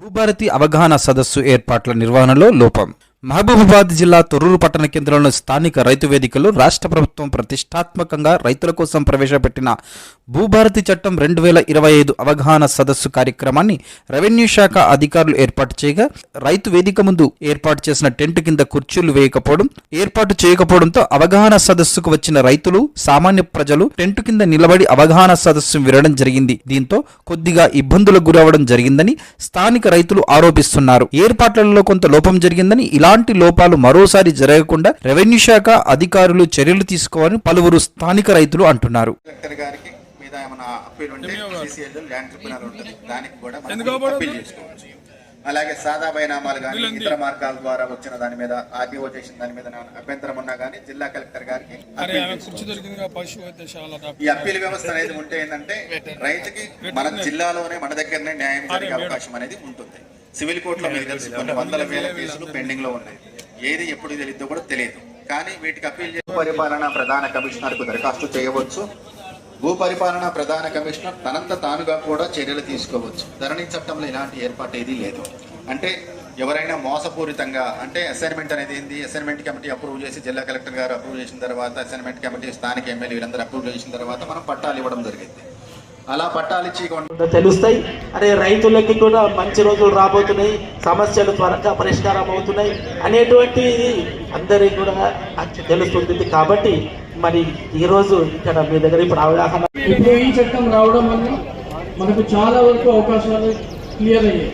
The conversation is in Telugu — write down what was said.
భూభారతి అవగాహన సదస్సు ఏర్పాట్ల నిర్వహణలో లోపం. మహబూబాబాద్ జిల్లా తొర్రూరు పట్టణ కేంద్రంలో స్థానిక రైతు వేదికలు రాష్ట్ర ప్రభుత్వం ప్రతిష్టాత్మకంగా రైతుల కోసం ప్రవేశపెట్టిన భూభారతి చట్టం రెండు వేల ఇరవై ఐదు అవగాహన సదస్సు కార్యక్రమాన్ని రెవెన్యూ శాఖ అధికారులు ఏర్పాటు చేయగా రైతు వేదిక ముందు ఏర్పాటు చేసిన టెంట్ కింద కుర్చీలు వేయకపోవడం ఏర్పాటు చేయకపోవడంతో అవగాహన సదస్సుకు వచ్చిన రైతులు సామాన్య ప్రజలు టెంట్ కింద నిలబడి అవగాహన సదస్సు వినడం జరిగింది. దీంతో కొద్దిగా ఇబ్బందులకు గురవడం జరిగిందని స్థానిక రైతులు ఆరోపిస్తున్నారు. ఏర్పాట్లలో కొంత లోపం జరిగిందని ఇలా ఇలాంటి లోపాలు మరోసారి జరగకుండా రెవెన్యూ శాఖ అధికారులు చర్యలు తీసుకోవాలని పలువురు స్థానిక రైతులు అంటున్నారు. అలాగే సాదా బైనామాలు కానీ ఇతర మార్గాల ద్వారా వచ్చిన దాని మీద ఆర్డీఓ చేసిన దాని మీద నా అభ్యంతరం ఉన్నా కానీ జిల్లా కలెక్టర్ గారికి. ఈ అప్పీల్ వ్యవస్థ అనేది ఉంటే ఏంటంటే రైతుకి మన జిల్లాలోనే మన దగ్గరనే న్యాయం జరిగే అవకాశం అనేది ఉంటుంది. సివిల్ కోర్టులో మీకు తెలుసు కొన్ని వందల వేల కేసులు పెండింగ్లో ఉన్నాయి. ఏది ఎప్పుడు తెలియదో కూడా తెలియదు. కానీ వీటికి అప్పీల్ చేసి పరిపాలన ప్రధాన కమిషనర్కు దరఖాస్తు చేయవచ్చు. భూ పరిపాలన ప్రధాన కమిషనర్ తనంత తానుగా కూడా చర్యలు తీసుకోవచ్చు. ధరణి చట్టంలో ఇలాంటి ఏర్పాటు ఏదీ లేదు. అంటే ఎవరైనా మోసపూరితంగా అంటే అసైన్మెంట్ అనేది ఏంది? అసైన్మెంట్ కమిటీ అప్రూవ్ చేసి జిల్లా కలెక్టర్ గారు అప్రూవ్ చేసిన తర్వాత అసైన్మెంట్ కమిటీ స్థానిక ఎమ్మెల్యే వీళ్ళందరూ అప్రూవ్ చేసిన తర్వాత మనం పట్టాలు ఇవ్వడం జరిగింది. అలా పట్టాలు ఇచ్చి కొన్- తెలుస్తాయి. అరే రైతులకి కూడా మంచి రోజులు రాబోతున్నాయి. సమస్యలు త్వరగా పరిష్కారం అవుతున్నాయి అనేటువంటి అందరికి కూడా తెలుస్తుంది. కాబట్టి మరి ఈరోజు ఇక్కడ మీ దగ్గర ఇప్పుడు అవగాహన ఇప్పుడు ఈ చట్టం రావడం వల్ల మనకు చాలా వరకు అవకాశాలు క్లియర్ అయ్యాయి.